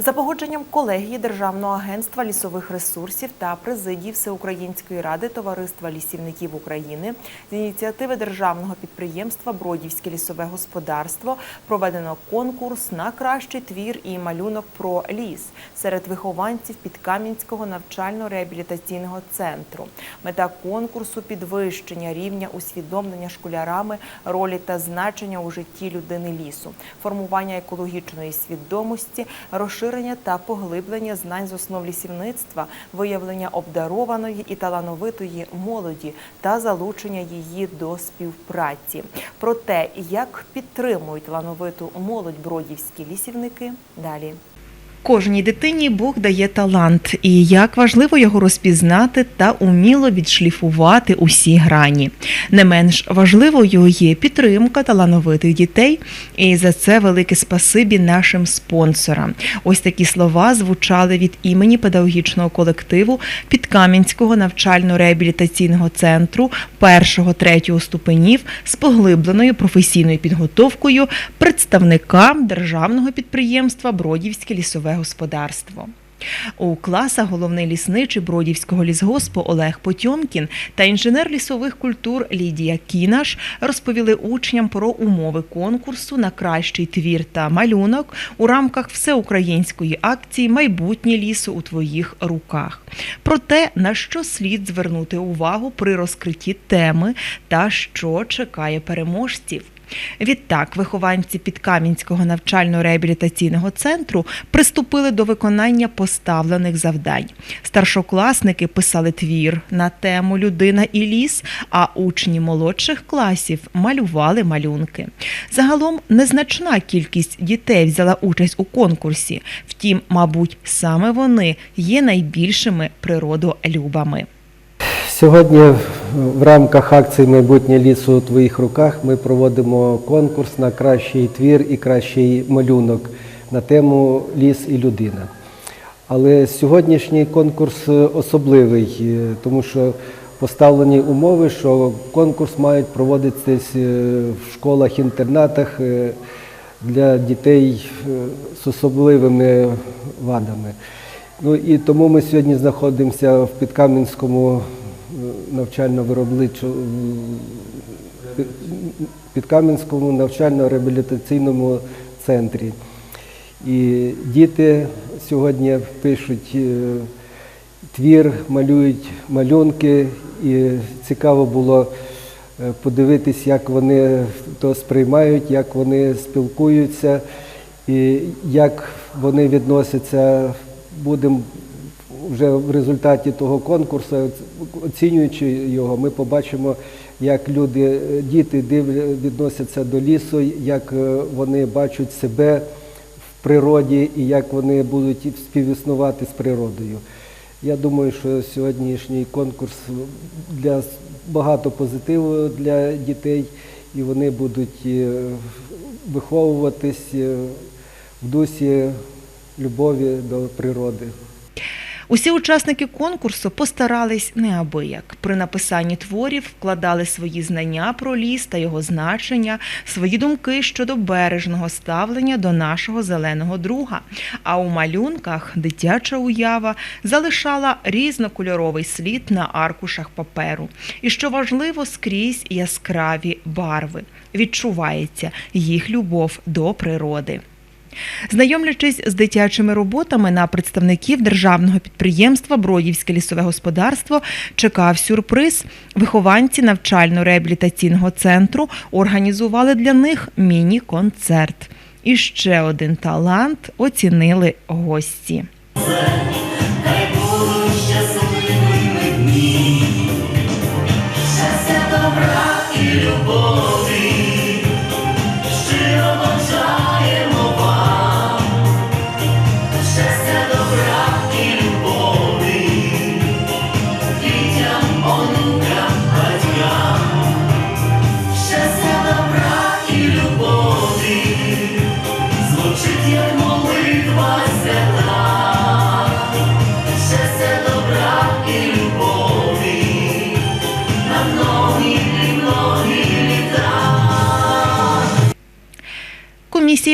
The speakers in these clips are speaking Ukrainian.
За погодженням колегії Державного агентства лісових ресурсів та президії Всеукраїнської ради Товариства лісівників України з ініціативи державного підприємства Бродівське лісове господарство проведено конкурс на кращий твір і малюнок про ліс серед вихованців Підкам'янського навчально-реабілітаційного центру. Мета конкурсу підвищення рівня усвідомлення школярами ролі та значення у житті людини лісу, формування екологічної свідомості, розширення та поглиблення знань з основ лісівництва, виявлення обдарованої і талановитої молоді та залучення її до співпраці. Про те, як підтримують талановиту молодь бродівські лісівники, далі. Кожній дитині Бог дає талант, і як важливо його розпізнати та уміло відшліфувати усі грані. Не менш важливою є підтримка талановитих дітей, і за це велике спасибі нашим спонсорам. Ось такі слова звучали від імені педагогічного колективу Підкам'янського навчально-реабілітаційного центру першого третього ступенів з поглибленою професійною підготовкою представника державного підприємства Бродівське лісове господарство. У класах головний лісничий Бродівського лісгоспу Олег Потьомкін та інженер лісових культур Лідія Кінаш розповіли учням про умови конкурсу на кращий твір та малюнок у рамках всеукраїнської акції Майбутнє лісу у твоїх руках. Про те, на що слід звернути увагу при розкритті теми та що чекає переможців. Відтак, вихованці Підкам'янського навчально-реабілітаційного центру приступили до виконання поставлених завдань. Старшокласники писали твір на тему Людина і ліс, а учні молодших класів малювали малюнки. Загалом незначна кількість дітей взяла участь у конкурсі. Втім, мабуть, саме вони є найбільшими природолюбами. Сьогодні в рамках акції Майбутнє лісу у твоїх руках ми проводимо конкурс на кращий твір і кращий малюнок на тему Ліс і людина. Але сьогоднішній конкурс особливий, е, тому що поставлені умови, що конкурс мають проводитись е, в школах-інтернатах е, для дітей з особливими вадами. Ну і тому ми сьогодні знаходимося в Підкам'янському е, навчально-виробничому Підкам'янському навчально-реабілітаційному центрі. І діти сьогодні пишуть е, твір, малюють малюнки, і цікаво було е, подивитись, як вони то сприймають, як вони спілкуються, і як вони відносяться. Будемо вже в результаті того конкурсу, оцінюючи його, ми побачимо, як люди, е, діти відносяться до лісу, як е, вони бачать себе в природі і як вони будуть співіснувати з природою. Я думаю, що сьогоднішній конкурс для багато позитиву для дітей, і вони будуть е, виховуватись в дусі любові до природи. Усі учасники конкурсу постарались неабияк. При написанні творів вкладали свої знання про ліс та його значення, свої думки щодо бережного ставлення до нашого зеленого друга. А у малюнках дитяча уява залишала різнокольоровий слід на аркушах паперу. І що важливо, скрізь яскраві барви. Відчувається їх любов до природи. Знайомлячись з дитячими роботами на представників державного підприємства Бродівське лісове господарство чекав сюрприз. Вихованці навчально-реабілітаційного центру організували для них міні-концерт. І ще один талант оцінили гості.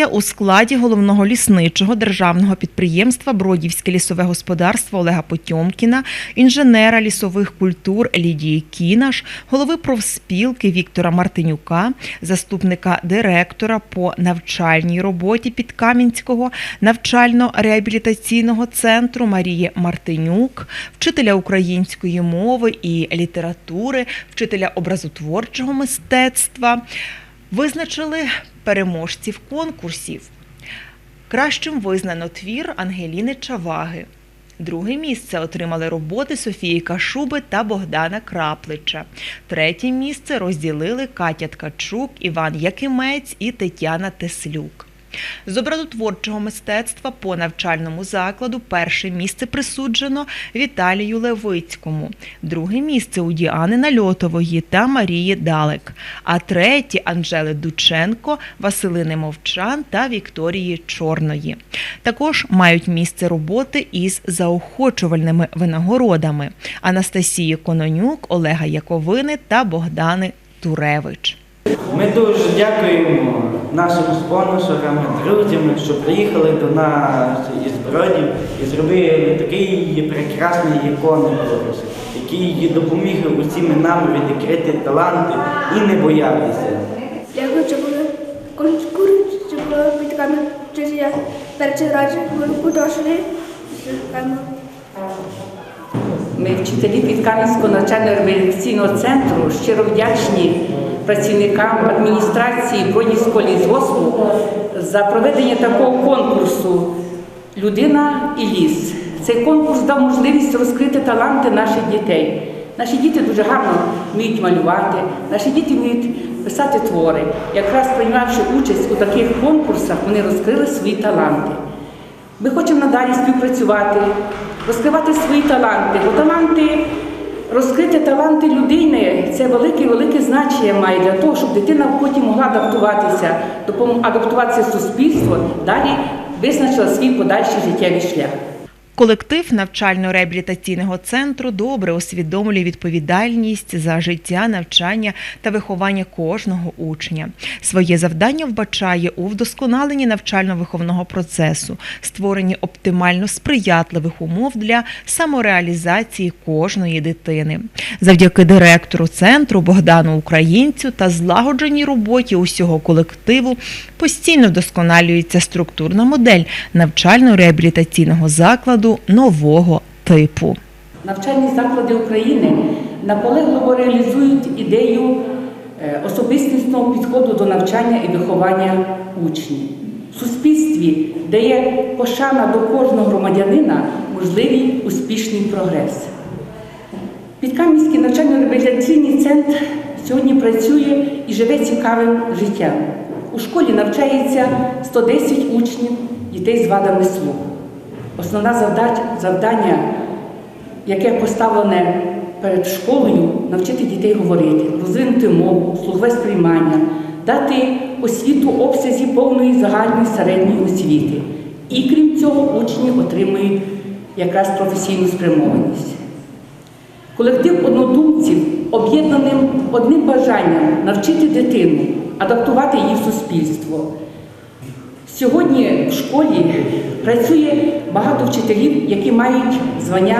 У складі головного лісничого державного підприємства Бродівське лісове господарство Олега Потьомкіна, інженера лісових культур Лідії Кінаш, голови профспілки Віктора Мартинюка, заступника директора по навчальній роботі Підкам'янського навчально-реабілітаційного центру Марії Мартинюк, вчителя української мови і літератури, вчителя образотворчого мистецтва визначили переможців конкурсів. Кращим визнано твір Ангеліни Чаваги. Друге місце отримали роботи Софії Кашуби та Богдана Краплича. Третє місце розділили Катя Ткачук, Іван Якимець і Тетяна Теслюк. З образотворчого мистецтва по навчальному закладу перше місце присуджено Віталію Левицькому, друге місце у Діани Нальотової та Марії Далек, а третє Анжели Дученко, Василини Мовчан та Вікторії Чорної. Також мають місце роботи із заохочувальними винагородами Анастасії Кононюк, Олега Яковини та Богдани Туревич. Ми дуже дякуємо нашим спонсорам, друзям, що приїхали до нас із Бродів і зробили такий прекрасний іконокурс, який допоміг усім нам відкрити таланти і не боятися. Дякую, що були конкурс, що було під камерою, я перший раз буду дошли. Ми, вчителі Підкам'янського навчально-реабілітаційного центру, щиро вдячні працівникам адміністрації Бродівського лісгоспу за проведення такого конкурсу Людина і ліс. Цей конкурс дав можливість розкрити таланти наших дітей. Наші діти дуже гарно вміють малювати, наші діти вміють писати твори. Якраз приймавши участь у таких конкурсах, вони розкрили свої таланти. Ми хочемо надалі співпрацювати, розкривати свої таланти, бо таланти, розкрити таланти людини це велике велике значення має для того, щоб дитина потім могла адаптуватися, адаптуватися в суспільство, далі визначила свій подальший життєвий шлях. Колектив навчально-реабілітаційного центру добре усвідомлює відповідальність за життя, навчання та виховання кожного учня. Своє завдання вбачає у вдосконаленні навчально-виховного процесу, створенні оптимально сприятливих умов для самореалізації кожної дитини. Завдяки директору центру Богдану Українцю та злагодженій роботі усього колективу постійно вдосконалюється структурна модель навчально-реабілітаційного закладу нового типу. Навчальні заклади України наполегливо реалізують ідею е, особистісного підходу до навчання і виховання учнів. В суспільстві, де є пошана до кожного громадянина, можливий успішний прогрес. Підкам'янський навчально-реабілітаційний центр сьогодні працює і живе цікавим життям. У школі навчається 110 учнів, дітей з вадами слуху. Завдача, завдання, яке поставлене перед школою, навчити дітей говорити, розвинути мову, слухове сприймання, дати освіту обсязі повної загальної середньої освіти. І крім цього, учні отримують якраз професійну спрямованість. Колектив однодумців об'єднаним одним бажанням навчити дитину, адаптувати її в суспільство. Сьогодні в школі працює багато вчителів, які мають звання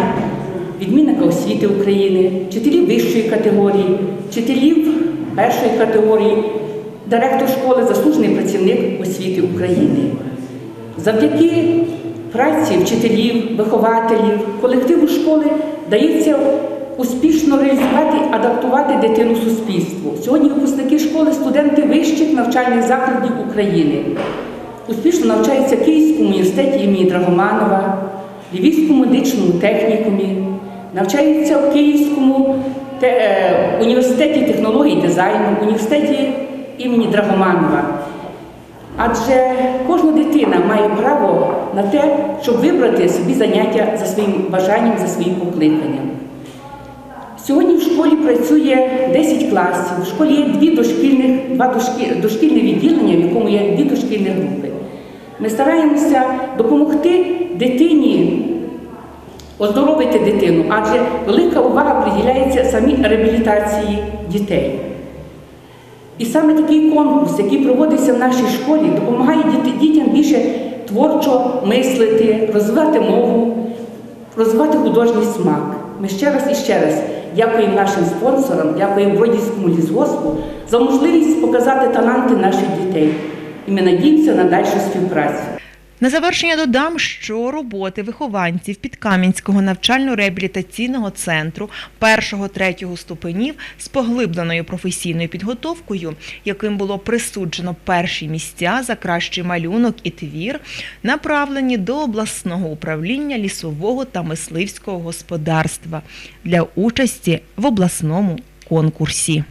відмінника освіти України, вчителів вищої категорії, вчителів першої категорії, директор школи, заслужений працівник освіти України. Завдяки праці вчителів, вихователів, колективу школи дається успішно реалізувати, адаптувати дитину суспільству. Сьогодні випускники школи студенти вищих навчальних закладів України. Успішно навчаються в Київському університеті імені Драгоманова, Львівському медичному технікумі, навчаються в Київському те- е, університеті технологій дизайну, університеті імені Драгоманова. Адже кожна дитина має право на те, щоб вибрати собі заняття за своїм бажанням, за своїм покликанням. Сьогодні в школі працює 10 класів. В школі є дві дошкільних, два дошкі, дошкільне відділення, в якому є дві дошкільні групи. Ми стараємося допомогти дитині оздоровити дитину, адже велика увага приділяється самій реабілітації дітей. І саме такий конкурс, який проводиться в нашій школі, допомагає дітям більше творчо мислити, розвивати мову, розвивати художній смак. Ми ще раз і ще раз дякуємо нашим спонсорам, дякуємо Бродівському лісгоспу за можливість показати таланти наших дітей. І ми надіємося на дальшу співпрацю. На завершення додам, що роботи вихованців Підкам'янського навчально-реабілітаційного центру першого-третього ступенів з поглибленою професійною підготовкою, яким було присуджено перші місця за кращий малюнок і твір, направлені до обласного управління лісового та мисливського господарства для участі в обласному конкурсі.